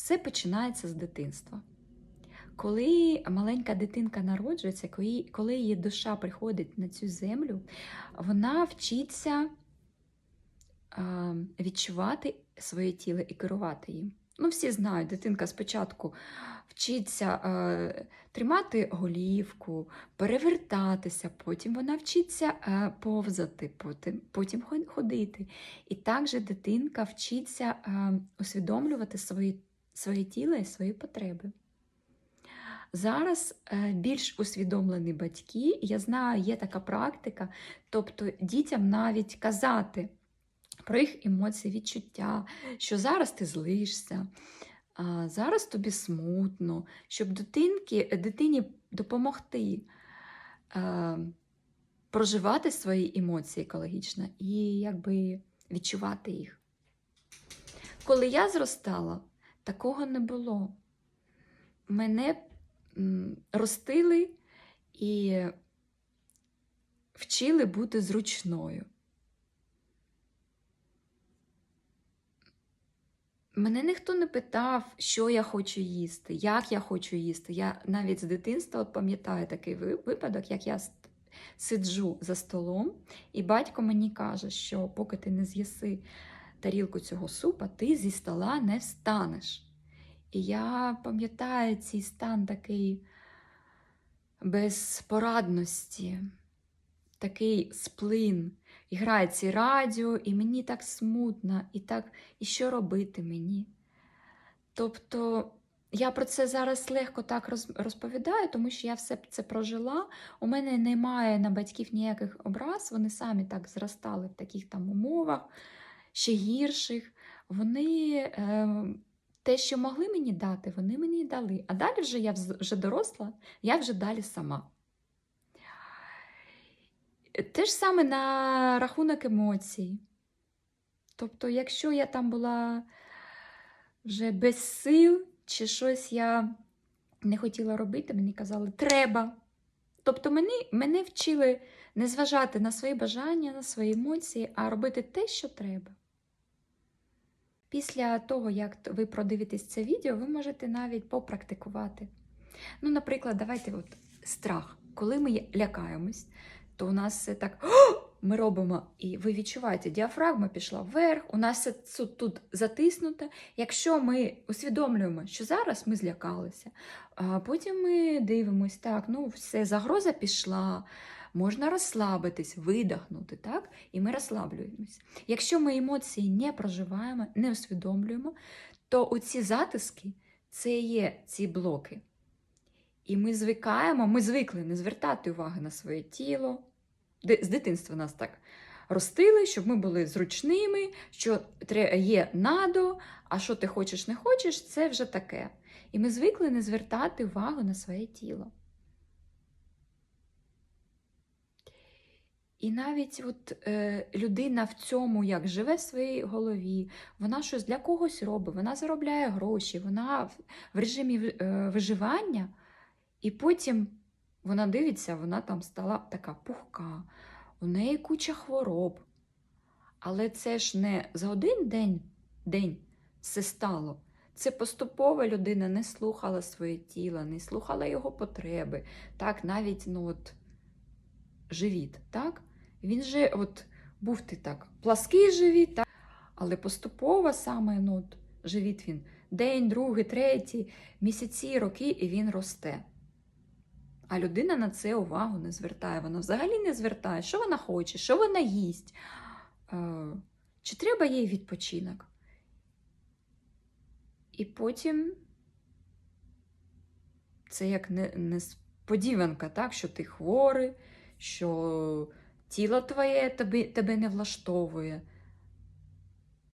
Все починається з дитинства. Коли маленька дитинка народжується, коли, її душа приходить на цю землю, вона вчиться відчувати своє тіло і керувати їм. Ну, всі знають, дитинка спочатку вчиться е, тримати голівку, перевертатися, потім вона вчиться е, повзати, потім, потім ходити. І також дитинка вчиться е, усвідомлювати свої, своє тіло і свої потреби. Зараз е, більш усвідомлені батьки, я знаю, є така практика, тобто дітям навіть казати про їх емоції, відчуття, що зараз ти злишся, зараз тобі смутно, щоб дитинки, дитині допомогти е, проживати свої емоції екологічно і якби відчувати їх. Коли я зростала, такого не було. Мене ростили і вчили бути зручною. Мене ніхто не питав, що я хочу їсти, як я хочу їсти. Я навіть з дитинства от пам'ятаю такий випадок, як я сиджу за столом, і батько мені каже, що поки ти не з'їси тарілку цього супа, ти зі стола не встанеш. І я пам'ятаю цей стан такий безпорадності, такий сплин. І грає ці радіо, і мені так смутно, і так, і що робити мені? Тобто я про це зараз легко так розповідаю, тому що я все це прожила. У мене немає на батьків ніяких образ, вони самі так зростали в таких там умовах, ще гірших. Вони е, те, що могли мені дати, вони мені дали. А далі вже я вже доросла, я вже далі сама. Те ж саме на рахунок емоцій. Тобто, якщо я там була вже без сил, чи щось я не хотіла робити, мені казали, треба. Тобто мені, мене вчили не зважати на свої бажання, на свої емоції, а робити те, що треба. Після того, як ви продивитесь це відео, ви можете навіть попрактикувати. Ну, наприклад, давайте от страх. Коли ми лякаємось, то у нас все так «О!» ми робимо, і ви відчуваєте, діафрагма пішла вверх, у нас це тут затиснуте. Якщо ми усвідомлюємо, що зараз ми злякалися, а потім ми дивимося, так, ну все, загроза пішла, можна розслабитись, видихнути, так? І ми розслаблюємось. Якщо ми емоції не проживаємо, не усвідомлюємо, то оці затиски це є ці блоки. І ми звикаємо, ми звикли не звертати уваги на своє тіло. З дитинства нас так ростили, щоб ми були зручними, що є надо, а що ти хочеш, не хочеш, це вже таке. І ми звикли не звертати увагу на своє тіло. І навіть от, е, людина в цьому як живе в своїй голові, вона щось для когось робить, вона заробляє гроші, вона в, в режимі е, виживання, і потім вона дивиться, вона там стала така пухка, у неї куча хвороб. Але це ж не за один день, день все стало. Це поступово людина не слухала своє тіло, не слухала його потреби. Так, навіть ну, от, живіт, так? Він же от, був ти так, плаский живіт, так? але поступово саме ну, от, живіт він день, другий, третій, місяці, роки, і він росте. А людина на це увагу не звертає. Вона взагалі не звертає, що вона хоче, що вона їсть, е, чи треба їй відпочинок. І потім це як несподіванка, так, що ти хворий, що тіло твоє тебе, тебе не влаштовує.